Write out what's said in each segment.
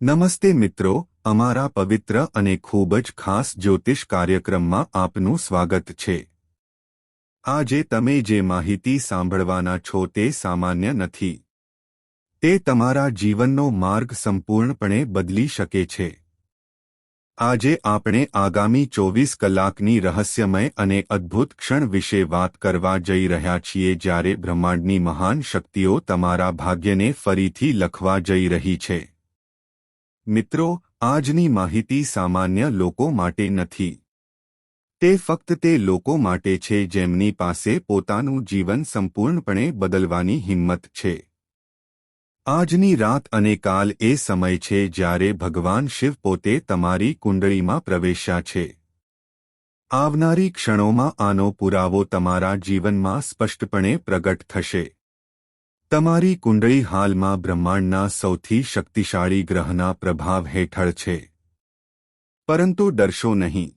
નમસ્તે મિત્રો, અમારા પવિત્ર અને ખૂબ જ ખાસ જ્યોતિષ કાર્યક્રમમાં આપનું સ્વાગત છે. આજે તમે જે માહિતી સાંભળવાના છો તે સામાન્ય નથી. તે તમારા જીવનનો માર્ગ સંપૂર્ણપણે બદલી શકે છે. આજે આપણે આગામી ચોવીસ કલાકની રહસ્યમય અને અદ્ભુત ક્ષણ વિશે વાત કરવા જઈ રહ્યા છીએ જ્યારે બ્રહ્માંડની મહાન શક્તિઓ તમારા ભાગ્યને ફરીથી લખવા જઈ રહી છે. મિત્રો, આજની માહિતી સામાન્ય લોકો માટે નથી. તે ફક્ત તે લોકો માટે છે જેમની પાસે પોતાનું જીવન સંપૂર્ણપણે બદલવાની હિંમત છે. આજની રાત અને કાલ એ સમય છે જ્યારે ભગવાન શિવ પોતે તમારી કુંડળીમાં પ્રવેશ્યા છે. આવનારી ક્ષણોમાં આનો પુરાવો તમારા જીવનમાં સ્પષ્ટપણે પ્રગટ થશે. તમારી કુંડળી હાલમાં બ્રહ્માંડના સૌથી શક્તિશાળી ગ્રહના પ્રભાવ હેઠળ છે. પરંતુ ડરશો નહીં.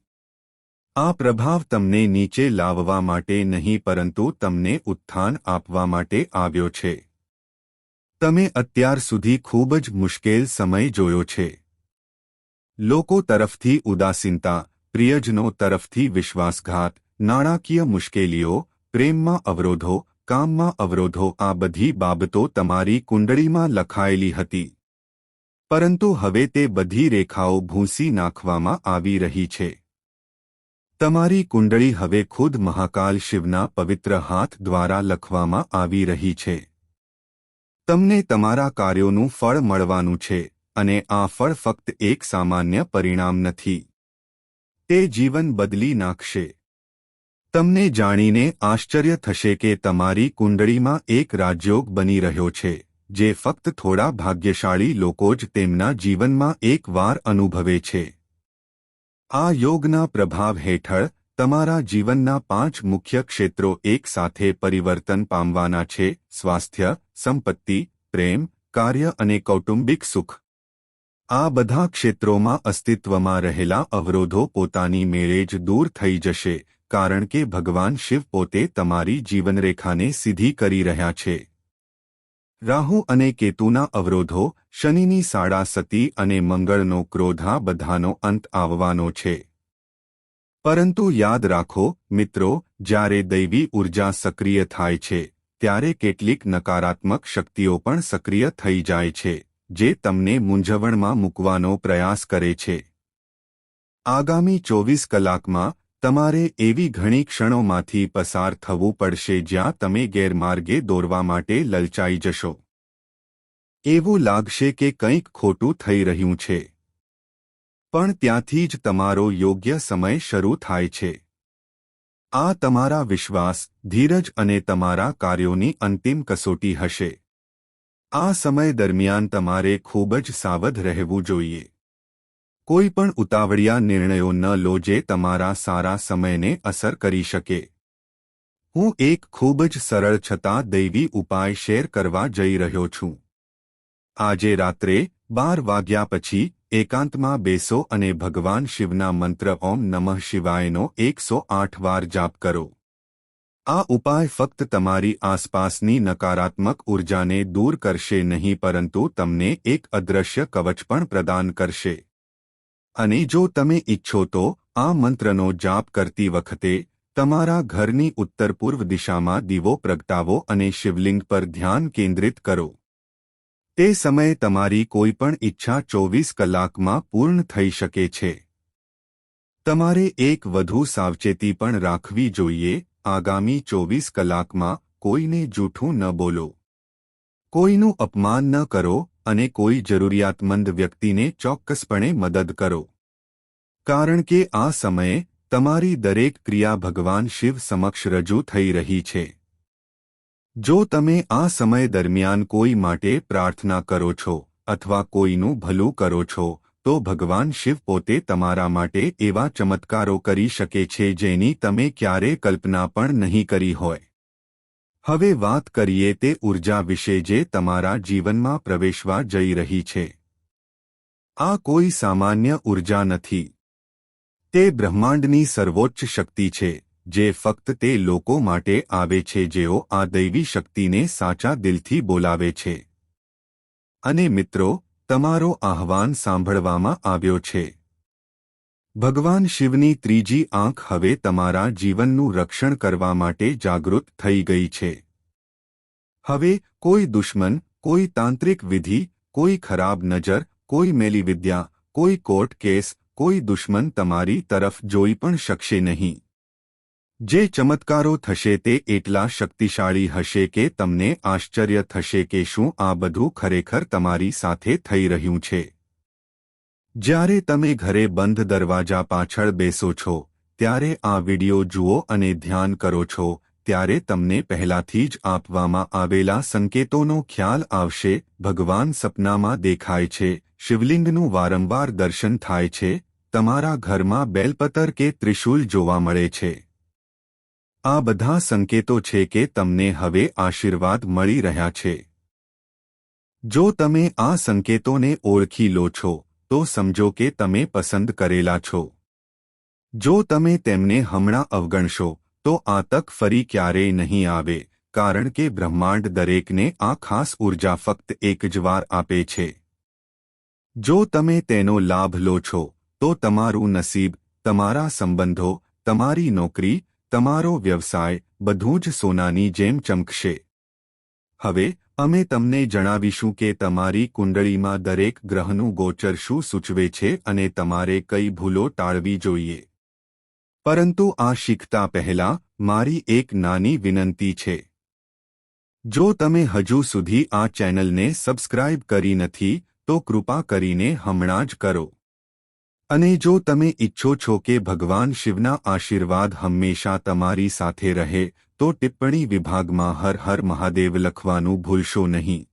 આ પ્રભાવ તમને નીચે લાવવા માટે નહીં, પરંતુ તમને ઉત્થાન આપવા માટે આવ્યો છે. તમે અત્યાર સુધી ખૂબ જ મુશ્કેલ સમય જોયો છે. લોકો તરફથી ઉદાસીનતા, પ્રિયજનો તરફથી વિશ્વાસઘાત, નાણાકીય મુશ્કેલીઓ, પ્રેમમાં અવરોધો કામમાં અવરોધો આ બધી બાબતો તમારી કુંડળીમાં લખાયેલી હતી. પરંતુ હવે તે બધી રેખાઓ ભૂંસી નાખવામાં આવી રહી છે. તમારી કુંડળી હવે ખુદ મહાકાલ શિવના પવિત્ર હાથ દ્વારા લખવામાં આવી રહી છે. તમને તમારા કાર્યોનું ફળ મળવાનું છે, અને આ ફળ ફક્ત એક સામાન્ય પરિણામ નથી. તે જીવન બદલી નાખશે. તમને જાણીને આશ્ચર્ય થશે કે તમારી કુંડળીમાં એક રાજયોગ બની રહ્યો છે, જે ફક્ત થોડા ભાગ્યશાળી લોકો જ તેમના જીવનમાં એક વાર અનુભવે છે. આ યોગના પ્રભાવ હેઠળ તમારા જીવનના પાંચ મુખ્ય ક્ષેત્રો એક સાથે પરિવર્તન પામવાના છે, સ્વાસ્થ્ય, સંપત્તિ, પ્રેમ, કાર્ય અને કૌટુંબિક સુખ. આ બધા ક્ષેત્રોમાં અસ્તિત્વમાં રહેલા અવરોધો પોતાની મેળે જ દૂર થઈ જશે કારણ કે ભગવાન શિવ પોતે તમારી જીવનરેખાને સીધી કરી રહ્યા છે. રાહુ અને કેતુના અવરોધો, શનિની સાડા સતી અને મંગળનો ક્રોધા બધાનો અંત આવવાનો છે. પરંતુ યાદ રાખો, મિત્રો, જ્યારે દૈવી ઊર્જા સક્રિય થાય છે, ત્યારે કેટલીક નકારાત્મક શક્તિઓ પણ સક્રિય થઈ જાય છે, જે તમને મૂંઝવણમાં મૂકવાનો પ્રયાસ કરે છે. આગામી ચોવીસ કલાકમાં તમારે એવી ઘણી ક્ષણોમાંથી પસાર થવું પડશે જ્યાં તમે ગેરમાર્ગે દોરવા માટે લલચાઈ જશો. એવું લાગશે કે કંઈક ખોટું થઈ રહ્યું છે. પણ ત્યાંથી જ તમારો યોગ્ય સમય શરૂ થાય છે. આ તમારા વિશ્વાસ, ધીરજ અને તમારા કાર્યોની અંતિમ કસોટી હશે. આ સમય દરમિયાન તમારે ખૂબ જ સાવધ રહેવું જોઈએ. કોઈ પણ ઉતાવળિયા નિર્ણયો ન લો જે તમારા સારા સમયને અસર કરી શકે. હું એક ખૂબ જ સરળ છતાં દૈવી ઉપાય શેર કરવા જઈ રહ્યો છું. આજે રાત્રે બાર વાગ્યા પછી એકાંતમાં બેસો અને ભગવાન શિવના મંત્ર ઓમ નમઃ શિવાયનો એકસો આઠ વાર જાપ કરો. આ ઉપાય ફક્ત તમારી આસપાસની નકારાત્મક ઉર્જાને દૂર કરશે નહીં પરંતુ તમને એક અદૃશ્ય કવચ પણ પ્રદાન કરશે. અને જો તમે ઈચ્છો તો આ મંત્રનો જાપ કરતી વખતે તમારા ઘરની ઉત્તર પૂર્વ દિશામાં દીવો પ્રગટાવો અને શિવલિંગ પર ધ્યાન કેન્દ્રિત કરો. તે સમયે તમારી કોઈપણ ઈચ્છા ચોવીસ કલાકમાં પૂર્ણ થઈ શકે છે. તમારે એક વધુ સાવચેતી પણ રાખવી જોઈએ, આગામી ચોવીસ કલાકમાં કોઈને જૂઠું ન બોલો. કોઈનું અપમાન ન કરો અને કોઈ જરૂરિયાતમંદ વ્યક્તિને ચોક્કસપણે મદદ કરો. કારણ કે આ સમયે તમારી દરેક ક્રિયા ભગવાન શિવ સમક્ષ રજૂ થઈ રહી છે. જો તમે આ સમય દરમિયાન કોઈ માટે પ્રાર્થના કરો છો અથવા કોઈનું ભલું કરો છો, તો ભગવાન શિવ પોતે તમારા માટે એવા ચમત્કારો કરી શકે છે જેની તમે ક્યારે કલ્પના પણ નહીં કરી હોય. હવે વાત કરીએ તે ઊર્જા વિશે જે તમારા જીવનમાં પ્રવેશવા જઈ રહી છે. આ કોઈ સામાન્ય ઊર્જા નથી. તે બ્રહ્માંડની સર્વોચ્ચ શક્તિ છે, જે ફક્ત તે લોકો માટે આવે છે જેઓ આ દૈવી શક્તિને સાચા દિલથી બોલાવે છે. અને મિત્રો, તમારો આહવાન સાંભળવામાં આવ્યો છે. ભગવાન શિવની ત્રીજી આંખ હવે તમારા જીવનનું રક્ષણ કરવા માટે જાગૃત થઈ ગઈ છે. હવે કોઈ દુશ્મન, કોઈ તાંત્રિક વિધિ, કોઈ ખરાબ નજર, કોઈ મેલી વિદ્યા, કોઈ કોર્ટ કેસ, કોઈ દુશ્મન તમારી તરફ જોઈ પણ શકશે નહીં. જે ચમત્કારો થશે તે એટલા શક્તિશાળી હશે કે તમને આશ્ચર્ય થશે કે શું આ બધું ખરેખર તમારી સાથે થઈ રહ્યું છે. જ્યારે તમે ઘરે બંધ દરવાજા પાછળ બેસો છો, ત્યારે આ વિડિયો જુઓ અને ધ્યાન કરો છો, ત્યારે તમને પહેલાથી જ આપવામાં આવેલા સંકેતોનો ખ્યાલ આવશે, ભગવાન સપનામાં દેખાય છે, શિવલિંગનું વારંવાર દર્શન થાય છે, તમારા ઘરમાં બેલપતર કે ત્રિશૂલ જોવા મળે છે. આ બધા સંકેતો છે કે તમને હવે આશીર્વાદ મળી રહ્યા છે. જો તમે આ સંકેતોને ઓળખી લો છો તો સમજો કે તમે પસંદ કરેલા છો. જો તમે તેમને હમણાં અવગણશો, તો આ તક ફરી ક્યારેય નહીં આવે, કારણ કે બ્રહ્માંડ દરેકને આ ખાસ ઊર્જા ફક્ત એક જ વાર આપે છે. જો તમે તેનો લાભ લો છો, તો તમારું નસીબ, તમારા સંબંધો, તમારી નોકરી, તમારો વ્યવસાય, બધું જ સોનાની જેમ ચમકશે. હવે અમે તમને જણાવીશું કે તમારી કુંડળીમાં દરેક ગ્રહનું ગોચર શું સૂચવે છે અને તમારે કઈ ભૂલો ટાળવી જોઈએ. પરંતુ આ શીખતા પહેલા, મારી એક નાની વિનંતી છે. જો તમે હજુ સુધી આ ચેનલને સબસ્ક્રાઇબ કરી નથી, તો કૃપા કરીને હમણાં જ કરો. અને જો તમે ઈચ્છો છો કે ભગવાન શિવના આશીર્વાદ હંમેશા તમારી સાથે રહે, તો ટિપ્પણી વિભાગમાં હર હર મહાદેવ લખવાનું ભૂલશો નહીં.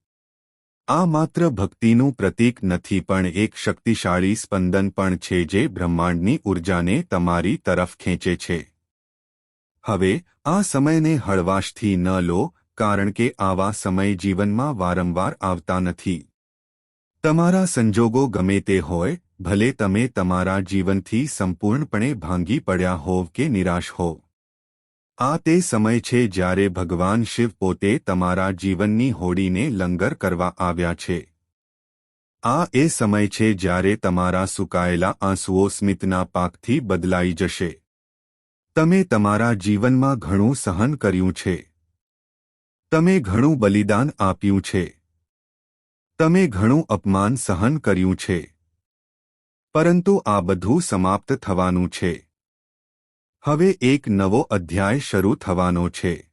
આ માત્ર ભક્તિનું પ્રતીક નથી, પણ એક શક્તિશાળી સ્પંદન પણ છે જે બ્રહ્માંડની ઊર્જાને તમારી તરફ ખેંચે છે. હવે, આ સમયને હળવાશથી ન લો, કારણ કે આવા સમય જીવનમાં વારંવાર આવતા નથી. તમારા સંજોગો ગમે તે હોય ભલે તમે તમારા જીવનથી સંપૂર્ણપણે ભાંગી પડ્યા હોવ કે નિરાશ હો. આ તે સમય છે જ્યારે ભગવાન શિવ પોતે તમારા જીવનની હોડીને લંગર કરવા આવ્યા છે. આ એ સમય છે જ્યારે તમારા સુકાયેલા આંસુઓ સ્મિતના પાકથી બદલાઈ જશે. તમે તમારા જીવનમાં ઘણું સહન કર્યું છે. તમે ઘણું બલિદાન આપ્યું છે. તમે ઘણું અપમાન સહન કર્યું છે. પરંતુ આ બધું સમાપ્ત થવાનું છે. હવે એક નવો અધ્યાય શરૂ થવાનો છે.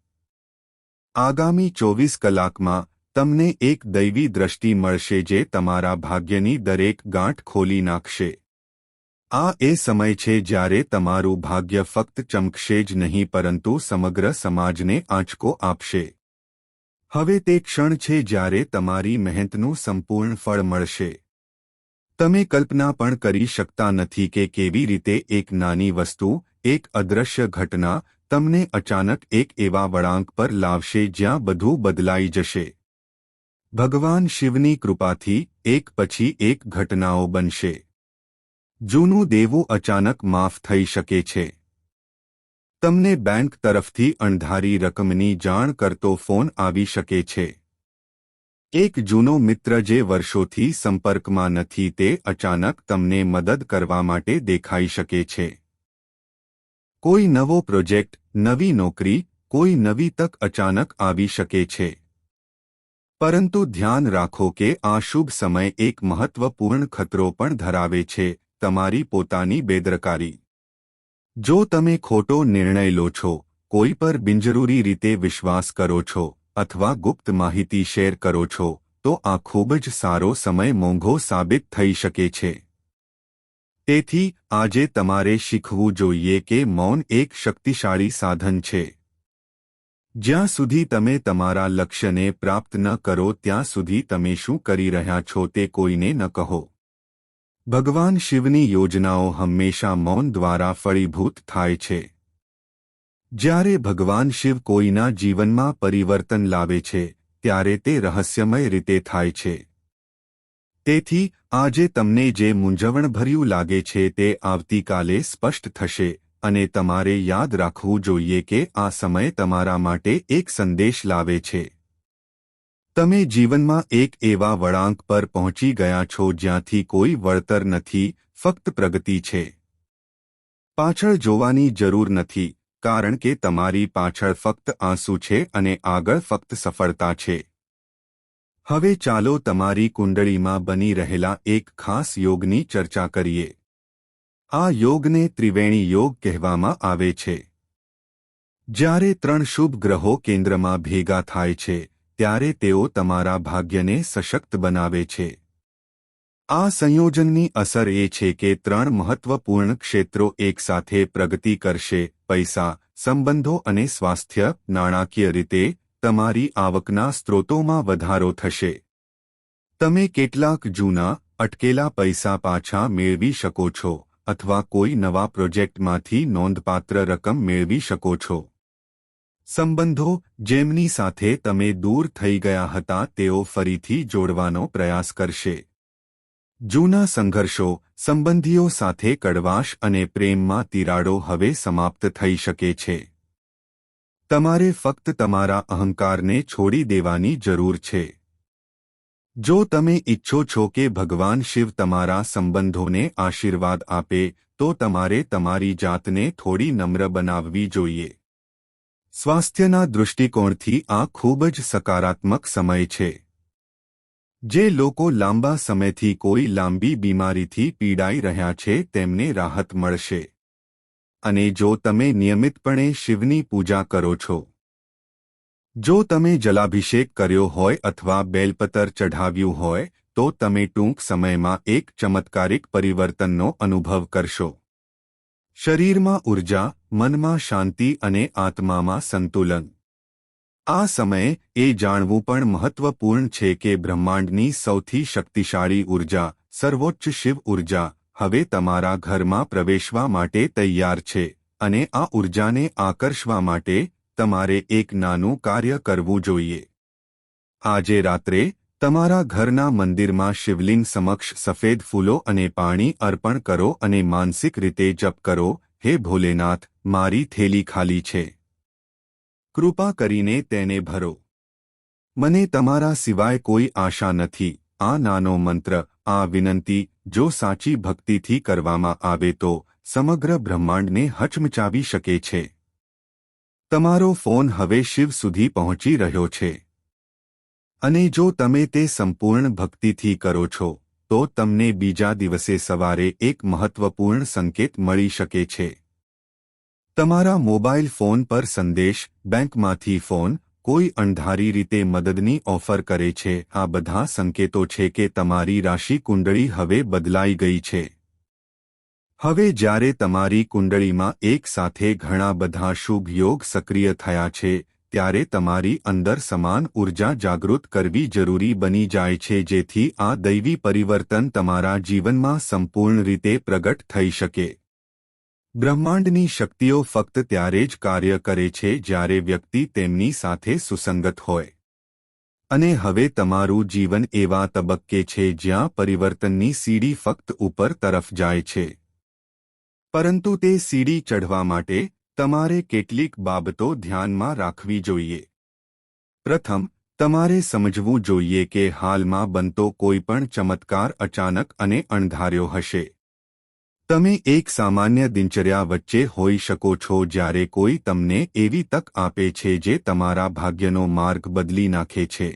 આગામી ચોવીસ કલાકમાં તમને એક દૈવી દ્રષ્ટિ મળશે જે તમારા ભાગ્યની દરેક ગાંઠ ખોલી નાખશે. આ એ સમય છે જ્યારે તમારું ભાગ્ય ફક્ત ચમકશે જ નહીં પરંતુ સમગ્ર સમાજને આંચકો આપશે. હવે તે ક્ષણ છે જ્યારે તમારી મહેનતનું સંપૂર્ણ ફળ મળશે. તમે કલ્પના પણ કરી શકતા નથી કે કેવી રીતે એક નાની વસ્તુ, એક અદ્રશ્ય ઘટના, તમને અચાનક એક એવા વળાંક પર લાવશે જ્યાં બધું બદલાઈ જશે. ભગવાન શિવની કૃપાથી એક પછી એક ઘટનાઓ બનશે. જૂનું દેવું અચાનક માફ થઈ શકે છે. તમને બેંક તરફથી અણધારી રકમની જાણ કરતો ફોન આવી શકે છે. એક જૂનો મિત્ર જે વર્ષોથી સંપર્કમાં નથી તે અચાનક તમને મદદ કરવા માટે દેખાઈ શકે છે. કોઈ નવો પ્રોજેક્ટ, નવી નોકરી, કોઈ નવી તક અચાનક આવી શકે છે. પરંતુ ધ્યાન રાખો કે આ શુભ સમય એક મહત્વપૂર્ણ ખતરો પણ ધરાવે છે, તમારી પોતાની બેદરકારી. જો તમે ખોટો નિર્ણય લો છો, કોઈ પર બિનજરૂરી રીતે વિશ્વાસ કરો છો. અથવા ગુપ્ત માહિતી શેર કરો છો, તો આ ખૂબ જ સારો સમય મોંઘો સાબિત થઈ શકે છે. તેથી, આજે તમારે શીખવું જોઈએ કે મૌન એક શક્તિશાળી સાધન છે. જ્યાં સુધી તમે તમારા લક્ષ્યને પ્રાપ્ત ન કરો, ત્યાં સુધી તમે શું કરી રહ્યા છો તે કોઈને ન કહો. ભગવાન શિવની યોજનાઓ હંમેશા મૌન દ્વારા ફળીભૂત થાય છે. જ્યારે ભગવાન શિવ કોઈના જીવનમાં પરિવર્તન લાવે છે, ત્યારે તે રહસ્યમય રીતે થાય છે. તેથી, આજે તમને જે મૂંઝવણભર્યું લાગે છે તે આવતીકાલે સ્પષ્ટ થશે, અને તમારે યાદ રાખવું જોઈએ કે આ સમય તમારા માટે એક સંદેશ લાવે છે. તમે જીવનમાં એક એવા વળાંક પર પહોંચી ગયા છો જ્યાંથી કોઈ વળતર નથી, ફક્ત પ્રગતિ છે. પાછળ જોવાની જરૂર નથી કારણ કે તમારી પાછળ ફક્ત આંસુ છે અને આગળ ફક્ત સફળતા છે. હવે ચાલો તમારી કુંડળીમાં બની રહેલા એક ખાસ યોગની ચર્ચા કરીએ. આ યોગને ત્રિવેણી યોગ કહેવામાં આવે છે. જ્યારે ત્રણ શુભ ગ્રહો કેન્દ્રમાં ભેગા થાય છે, ત્યારે તેઓ તમારા ભાગ્યને સશક્ત બનાવે છે. આ સંયોજનની અસર એ છે કે ત્રણ મહત્વપૂર્ણ ક્ષેત્રો એકસાથે પ્રગતિ કરશે, પૈસા, સંબંધો અને સ્વાસ્થ્ય, નાણાકીય રીતે, તમારી આવકના સ્ત્રોતોમાં વધારો થશે. તમે કેટલાક જૂના, અટકેલા પૈસા પાછા મેળવી શકો છો, અથવા કોઈ નવા પ્રોજેક્ટમાંથી નોંધપાત્ર રકમ મેળવી શકો છો. સંબંધો, જેમની સાથે તમે દૂર થઈ ગયા હતા, તેઓ ફરીથી જોડવાનો પ્રયાસ કરશે. જૂના સંઘર્ષો, સંબંધીઓ સાથે કડવાશ અને પ્રેમમાં તિરાડો હવે સમાપ્ત થઈ શકે છે. તમારે ફક્ત તમારા અહંકારને છોડી દેવાની જરૂર છે. જો તમે ઇચ્છો છો કે ભગવાન શિવ તમારા સંબંધોને આશીર્વાદ આપે, તો તમારે તમારી જાતને થોડી નમ્ર બનાવવી જોઈએ. સ્વાસ્થ્યના દૃષ્ટિકોણથી આ ખૂબ જ સકારાત્મક સમય છે. જે લોકો લાંબા સમયથી કોઈ લાંબી બીમારીથી પીડાઈ રહ્યા છે, તેમને રાહત મળશે. અને જો તમે નિયમિતપણે શિવની પૂજા કરો છો, જો તમે જલાભિષેક કર્યો હોય અથવા બેલપતર ચઢાવ્યું હોય, તો તમે ટૂંક સમયમાં એક ચમત્કારિક પરિવર્તનનો અનુભવ કરશો. શરીરમાં ઊર્જા, મનમાં શાંતિ અને આત્મામાં સંતુલન. આ સમયે એ જાણવું પણ મહત્વપૂર્ણ છે કે બ્રહ્માંડની સૌથી શક્તિશાળી ઊર્જા, સર્વોચ્ચ શિવ ઊર્જા, હવે તમારા ઘરમાં પ્રવેશવા માટે તૈયાર છે અને આ ઉર્જાને આકર્ષવા માટે તમારે એક નાનું કાર્ય કરવું જોઈએ. આજે રાત્રે તમારા ઘરના મંદિરમાં શિવલિંગ સમક્ષ સફેદ ફૂલો અને પાણી અર્પણ કરો અને માનસિક રીતે જપ કરો, હે ભોલેનાથ, મારી થેલી ખાલી છે. કૃપા કરીને તેને ભરો. મને તમારા સિવાય કોઈ આશા નથી. આ નાનો મંત્ર, આ વિનંતી, જો સાચી ભક્તિથી કરવામાં આવે તો સમગ્ર બ્રહ્માંડને હચમચાવી શકે છે. તમારો ફોન હવે શિવ સુધી પહોંચી રહ્યો છે. અને જો તમે તે સંપૂર્ણ ભક્તિથી કરો છો, તો તમને બીજા દિવસે સવારે એક મહત્વપૂર્ણ સંકેત મળી શકે છે. તમારા મોબાઈલ ફોન પર સંદેશ, બેંકમાંથી ફોન, કોઈ અણધારી રીતે મદદની ઓફર કરે છે, આ બધા સંકેતો છે કે તમારી રાશિ કુંડળી હવે બદલાઈ ગઈ છે. હવે જ્યારે તમારી કુંડળીમાં એક સાથે ઘણા બધા શુભ યોગ સક્રિય થયા છે, ત્યારે તમારી અંદર સમાન ઊર્જા જાગૃત કરવી જરૂરી બની જાય છે જેથી આ દૈવી પરિવર્તન તમારા જીવનમાં સંપૂર્ણ રીતે પ્રગટ થઈ શકે. બ્રહ્માંડની શક્તિઓ ફક્ત ત્યારે જ કાર્ય કરે છે જ્યારે વ્યક્તિ તેમની સાથે સુસંગત હોય. અને હવે તમારું જીવન એવા તબક્કે છે જ્યાં પરિવર્તનની સીડી ફક્ત ઉપર તરફ જાય છે. પરંતુ તે સીડી ચઢવા માટે તમારે કેટલીક બાબતો ધ્યાનમાં રાખવી જોઈએ. પ્રથમ, તમારે સમજવું જોઈએ કે હાલમાં બનતો કોઈપણ ચમત્કાર અચાનક અને અણધાર્યો હશે. તમે એક સામાન્ય દિનચર્યા વચ્ચે હોઈ શકો છો જ્યારે કોઈ તમને એવી તક આપે છે જે તમારા ભાગ્યનો માર્ગ બદલી નાખે છે.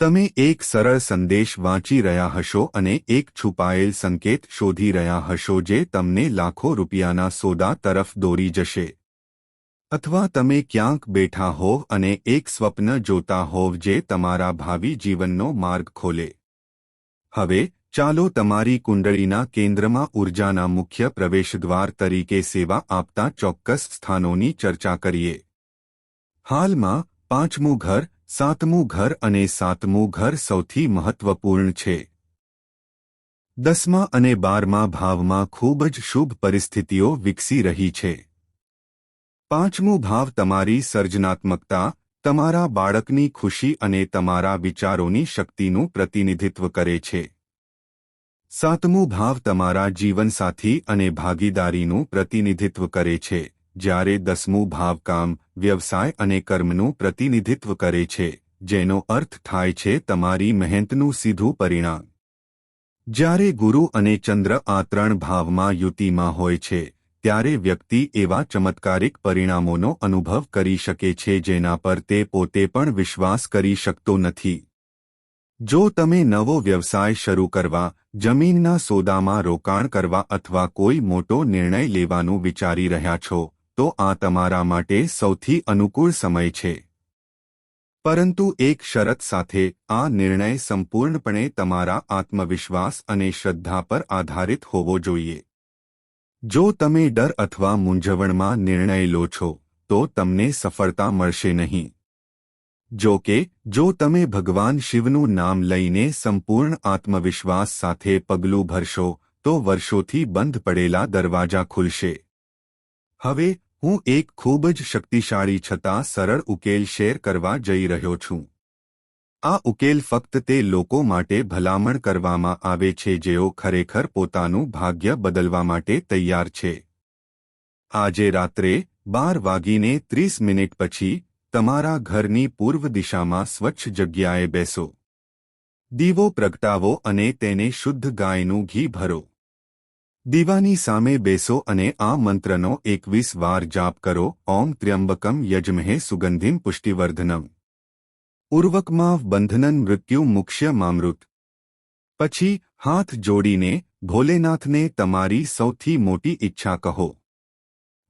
તમે એક સરળ સંદેશ વાંચી રહ્યા હશો અને એક છુપાયેલ સંકેત શોધી રહ્યા હશો જે તમને લાખો રૂપિયાના સોદા તરફ દોરી જશે. અથવા તમે ક્યાંક બેઠા હોવ અને એક સ્વપ્ન જોતા હોવ જે તમારા ભાવિ જીવનનો માર્ગ ખોલે. હવે ચાલો તમારી કુંડળીના કેન્દ્રમાં ઉર્જાના મુખ્ય પ્રવેશદ્વાર તરીકે સેવા આપતા ચોક્કસ સ્થાનોની ચર્ચા કરીએ. હાલમાં, પાંચમું ઘર, સાતમું ઘર અને સાતમું ઘર સૌથી મહત્વપૂર્ણ છે. દસમા અને બારમા ભાવમાં ખૂબ જ શુભ પરિસ્થિતિઓ વિકસી રહી છે. પાંચમું ભાવ તમારી સર્જનાત્મકતા, તમારા બાળકની ખુશી અને તમારા વિચારોની શક્તિનું પ્રતિનિધિત્વ કરે છે. સાતમું ભાવ તમારા જીવનસાથી અને ભાગીદારીનું પ્રતિનિધિત્વ કરે છે, જ્યારે દસમું ભાવ કામ, વ્યવસાય અને કર્મનું પ્રતિનિધિત્વ કરે છે, જેનો અર્થ થાય છે તમારી મહેનતનું સીધું પરિણામ. જ્યારે ગુરુ અને ચંદ્ર આ ત્રણ ભાવમાં યુતિમાં હોય છે, ત્યારે વ્યક્તિ એવા ચમત્કારિક પરિણામોનો અનુભવ કરી શકે છે જેના પર તે પોતે પણ વિશ્વાસ કરી શકતો નથી. જો તમે નવો વ્યવસાય શરૂ કરવા, જમીનના સોદામાં રોકાણ કરવા અથવા કોઈ મોટો નિર્ણય લેવાનું વિચારી રહ્યા છો, તો આ તમારા માટે સૌથી અનુકૂળ સમય છે. પરંતુ એક શરત સાથે, આ નિર્ણય સંપૂર્ણપણે તમારા આત્મવિશ્વાસ અને શ્રદ્ધા પર આધારિત હોવો જોઈએ. જો તમે ડર અથવા મૂંઝવણમાં નિર્ણય લો છો, તો તમને સફળતા મળશે નહીં. જો કે, જો તમે ભગવાન શિવનું નામ લઈને સંપૂર્ણ આત્મવિશ્વાસ સાથે પગલું ભરશો, તો વર્ષોથી બંધ પડેલા દરવાજા ખુલશે. હવે, હું એક ખૂબ જ શક્તિશાળી છતાં સરળ ઉકેલ શેર કરવા જઈ રહ્યો છું. આ ઉકેલ ફક્ત તે લોકો માટે ભલામણ કરવામાં આવે છે જેઓ ખરેખર પોતાનું ભાગ્ય બદલવા માટે તૈયાર છે. આજે રાત્રે બાર વાગીને ત્રીસ મિનિટ પછી તમારા ઘરની પૂર્વ દિશામાં સ્વચ્છ જગ્યાએ બેસો. દીવો પ્રગટાવો અને તેને શુદ્ધ ગાયનું ઘી ભરો. દીવાની સામે બેસો અને આ મંત્રનો એકવીસ વાર જાપ કરો. ઓમ ત્ર્યંબકમ યજમહે સુગંધિમ પુષ્ટિવર્ધનમ. ઉર્વકમાં બંધનન મૃત્યુ મુખ્ય મામૃત. પછી હાથ જોડીને ભોલેનાથને તમારી સૌથી મોટી ઈચ્છા કહો.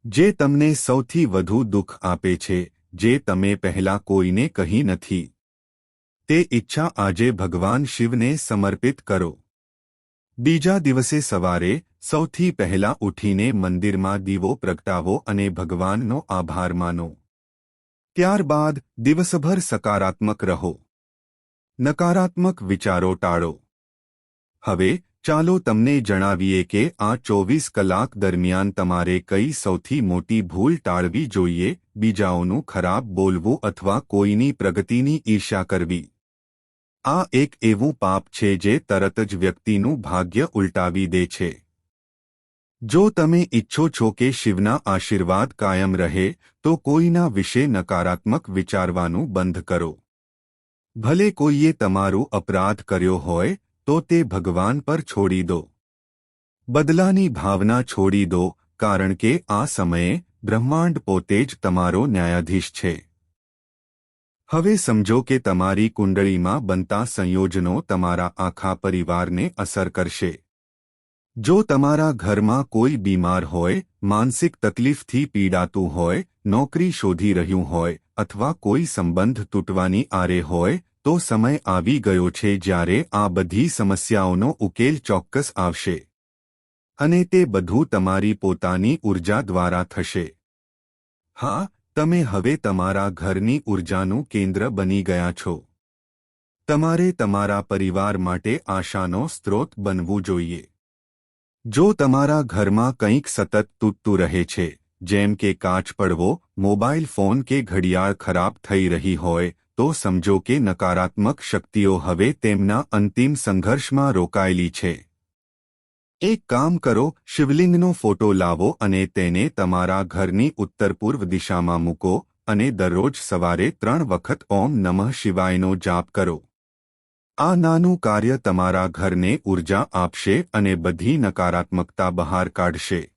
જે તમને સૌથી વધુ દુઃખ આપે છે જે તમે પહેલા કોઈને કહી નથી. તે ઈચ્છા આજે ભગવાન શિવને સમર્પિત કરો. બીજા દિવસે સવારે સૌથી પહેલા ઉઠીને મંદિરમાં દીવો પ્રગટાવો અને ભગવાનનો આભાર માનો. ત્યારબાદ દિવસભર સકારાત્મક રહો. નકારાત્મક વિચારો ટાળો. હવે ચાલો તમને જણાવીએ કે આ ચોવીસ કલાક દરમિયાન તમારે કઈ સૌથી મોટી ભૂલ ટાળવી જોઈએ, બીજાઓનું ખરાબ બોલવું અથવા કોઈની પ્રગતિની ઈર્ષા કરવી. આ એક એવું પાપ છે જે તરત જ વ્યક્તિનું ભાગ્ય ઉલટાવી દે છે. જો તમે ઈચ્છો છો કે શિવના આશીર્વાદ કાયમ રહે, તો કોઈના વિશે નકારાત્મક વિચારવાનું બંધ કરો. ભલે કોઈએ તમારું અપરાધ કર્યો હોય તો તે ભગવાન પર છોડી દો. બદલાની ભાવના છોડી દો, કારણ કે આ સમયે બ્રહ્માંડ પોતે જ તમારો ન્યાયાધીશ છે. હવે સમજો કે તમારી કુંડળીમાં બનતા સંયોજનો તમારા આખા પરિવારને અસર કરશે. જો તમારા ઘરમાં કોઈ બીમાર હોય, માનસિક તકલીફથી પીડાતું હોય, નોકરી શોધી રહ્યું હોય, અથવા કોઈ સંબંધ તૂટવાની આરે હોય તો સમય આવી ગયો છે જ્યારે આ બધી સમસ્યાઓનો ઉકેલ ચોક્કસ આવશે. અને તે બધું તમારી પોતાની ઊર્જા દ્વારા થશે. હા, તમે હવે તમારા ઘરની ઉર્જાનું કેન્દ્ર બની ગયા છો. તમારે તમારા પરિવાર માટે આશાનો સ્ત્રોત બનવું જોઈએ. જો તમારા ઘરમાં કંઈક સતત તૂટતું રહે છે, જેમ કે કાચ પડવો, મોબાઈલ ફોન કે ઘડિયાળ ખરાબ થઈ રહી હોય તો સમજો કે નકારાત્મક શક્તિઓ હવે તેમના અંતિમ સંઘર્ષમાં રોકાયેલી છે. એક કામ કરો, શિવલિંગનો ફોટો લાવો અને તેને તમારા ઘરની ઉત્તર પૂર્વ દિશામાં મૂકો અને દરરોજ સવારે ત્રણ વખત ઓમ નમઃ શિવાયનો જાપ કરો. આ નાનું કાર્ય તમારા ઘરને ઊર્જા આપશે અને બધી નકારાત્મકતા બહાર કાઢશે.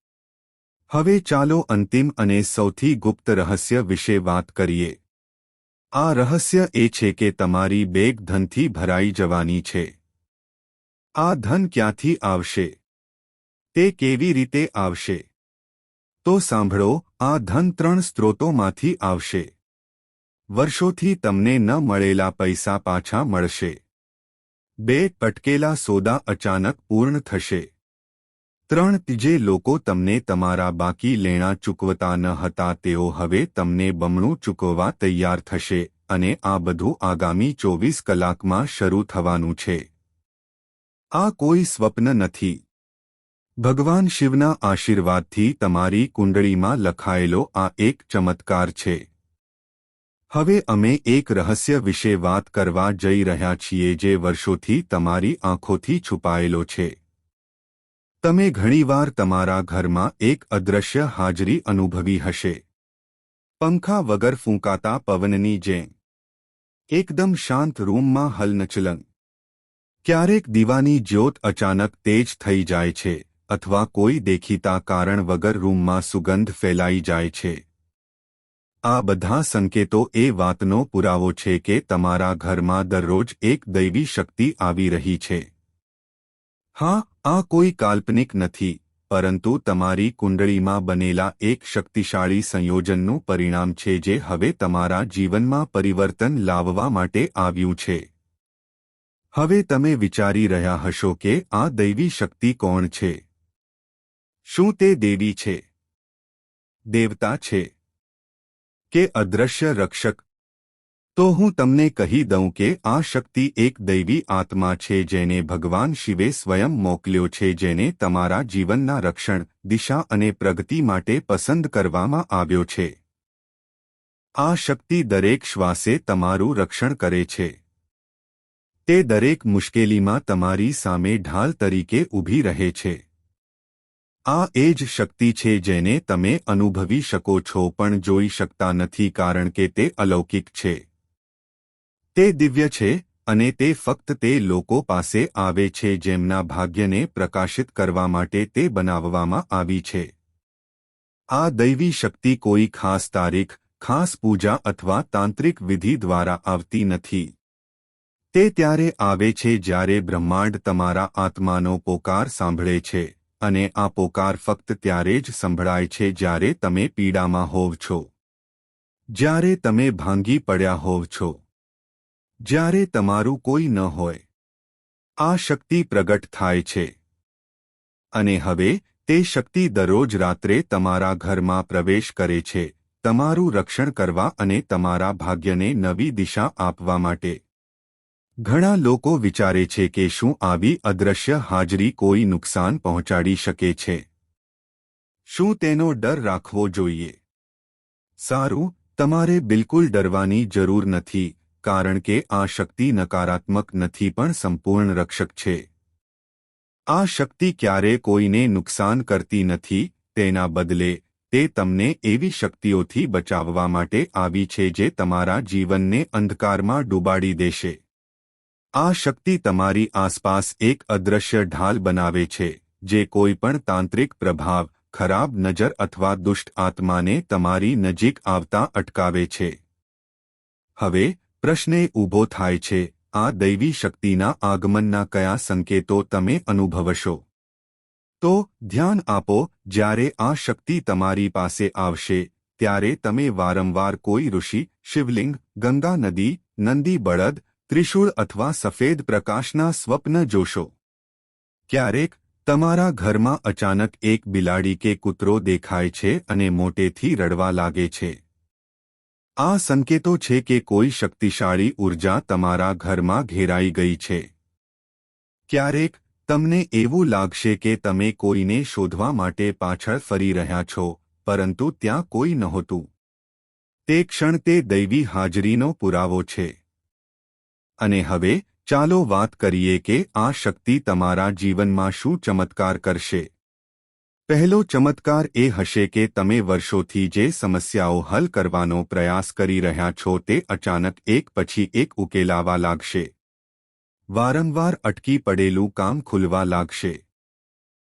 હવે ચાલો અંતિમ અને સૌથી ગુપ્ત રહસ્ય વિશે વાત કરીએ. આ રહસ્ય એ છે કે તમારી બેગ ધનથી ભરાઈ જવાની છે. આ ધન ક્યાંથી આવશે? તે કેવી રીતે આવશે? તો સાંભળો, આ ધન ત્રણ સ્ત્રોતોમાંથી આવશે. વર્ષોથી તમને ન મળેલા પૈસા પાછા મળશે. બે, પટકેલા સોદા અચાનક પૂર્ણ થશે. ત્રણ ત્રીજે લોકો તમને તમારા બાકી લેણા ચૂકવતા ન હતા, તેઓ હવે તમને બમણું ચૂકવવા તૈયાર થશે અને આ બધું આગામી ચોવીસ કલાકમાં શરૂ થવાનું છે. આ કોઈ સ્વપ્ન નથી. ભગવાન શિવના આશીર્વાદથી તમારી કુંડળીમાં લખાયેલો આ એક ચમત્કાર છે. હવે અમે એક રહસ્ય વિશે વાત કરવા જઈ રહ્યા છીએ જે વર્ષોથી તમારી આંખોથી છુપાયેલો છે. તમે ઘણીવાર તમારા ઘરમાં એક અદ્રશ્ય હાજરી અનુભવી હશે. પંખા વગર ફૂંકાતા પવનની જેમ. એકદમ શાંત રૂમમાં હલનચલન. ક્યારેક દીવાની જ્યોત અચાનક તેજ થઈ જાય છે, અથવા કોઈ દેખીતા કારણ વગર રૂમમાં સુગંધ ફેલાઈ જાય છે. આ બધા સંકેતો એ વાતનો પુરાવો છે કે તમારા ઘરમાં દરરોજ એક દૈવી શક્તિ આવી રહી છે. હા આ કોઈ કાલ્પનિક નથી, પરંતુ તમારી કુંડળીમાં બનેલા એક શક્તિશાળી સંયોજનનું પરિણામ છે જે હવે તમારા જીવનમાં પરિવર્તન લાવવા માટે આવ્યું છે. હવે તમે વિચારી રહ્યા હશો કે આ દૈવી શક્તિ કોણ છે? શું તે દેવી છે? દેવતા છે? કે અદૃશ્ય રક્ષક? તો હું તમને કહી દઉં કે આ શક્તિ એક દૈવી આત્મા છે જેને ભગવાન શિવે સ્વયં મોકલ્યો છે જેને તમારા જીવનના રક્ષણ, દિશા અને પ્રગતિ માટે પસંદ કરવામાં આવ્યો છે. આ શક્તિ દરેક શ્વાસે તમારું રક્ષણ કરે છે. તે દરેક મુશ્કેલીમાં તમારી સામે ઢાલ તરીકે ઊભી રહે છે. આ એ જ શક્તિ છે જેને તમે અનુભવી શકો છો પણ જોઈ શકતા નથી કારણ કે તે અલૌકિક છે. તે દિવ્ય છે અને તે ફક્ત તે લોકો પાસે આવે છે જેમના ભાગ્યને પ્રકાશિત કરવા માટે તે બનાવવામાં આવી છે. આ દૈવી શક્તિ કોઈ ખાસ તારીખ, ખાસ પૂજા અથવા તાંત્રિક વિધિ દ્વારા આવતી નથી. તે ત્યારે આવે છે જ્યારે બ્રહ્માંડ તમારા આત્માનો પોકાર સાંભળે છે અને આ પોકાર ફક્ત ત્યારે જ સંભળાય છે જ્યારે તમે પીડામાં હોવ છો. જ્યારે તમે ભાંગી પડ્યા હોવ છો. જ્યારે તમારું કોઈ ન હોય, આ શક્તિ પ્રગટ થાય છે. અને હવે, તે શક્તિ દરરોજ રાત્રે તમારા ઘરમાં પ્રવેશ કરે છે, તમારું રક્ષણ કરવા અને તમારા ભાગ્યને નવી દિશા આપવા માટે. ઘણા લોકો વિચારે છે કે શું આવી અદ્રશ્ય હાજરી કોઈ નુકસાન પહોંચાડી શકે છે. શું તેનો ડર રાખવો જોઈએ? સારું, તમારે બિલકુલ ડરવાની જરૂર નથી. કારણ કે આ શક્તિ નકારાત્મક નથી પણ સંપૂર્ણ રક્ષક છે. આ શક્તિ ક્યારે કોઈને નુકસાન કરતી નથી, તેના બદલે, તે તમને એવી શક્તિઓથી બચાવવા માટે આવી છે જે તમારા જીવનને અંધકારમાં ડૂબાડી દેશે. આ શક્તિ તમારી આસપાસ એક અદ્રશ્ય ઢાલ બનાવે છે, જે કોઈ પણ તાંત્રિક પ્રભાવ, ખરાબ નજર અથવા દુષ્ટ આત્માને તમારી નજીક આવતા અટકાવે છે. હવે પ્રશ્ને ઊભો થાય છે, આ દૈવી શક્તિના આગમનના કયા સંકેતો તમે અનુભવશો? તો, ધ્યાન આપો, જ્યારે આ શક્તિ તમારી પાસે આવશે, ત્યારે તમે વારંવાર કોઈ ઋષિ, શિવલિંગ, ગંગા નદી, નંદી બળદ, ત્રિશૂળ અથવા સફેદ પ્રકાશના સ્વપ્ન જોશો. ક્યારેક, તમારા ઘરમાં અચાનક એક બિલાડી કે કૂતરો દેખાય છે અને મોટેથી રડવા લાગે છે. આ સંકેતો છે કે કોઈ શક્તિશાળી ઊર્જા તમારા ઘરમાં ઘેરાઈ ગઈ છે. ક્યારેક, તમને એવું લાગશે કે તમે કોઈને શોધવા માટે પાછળ ફરી રહ્યા છો, પરંતુ ત્યાં કોઈ નહોતું. તે ક્ષણ તે દૈવી હાજરીનો પુરાવો છે. અને હવે, ચાલો વાત કરીએ કે આ શક્તિ તમારા જીવનમાં શું ચમત્કાર કરશે. પહેલો ચમત્કાર એ હશે કે તમે વર્ષોથી જે સમસ્યાઓ હલ કરવાનો પ્રયાસ કરી રહ્યા છો તે અચાનક એક પછી એક ઉકેલાવા લાગશે. વારંવાર અટકી પડેલું કામ ખુલવા લાગશે.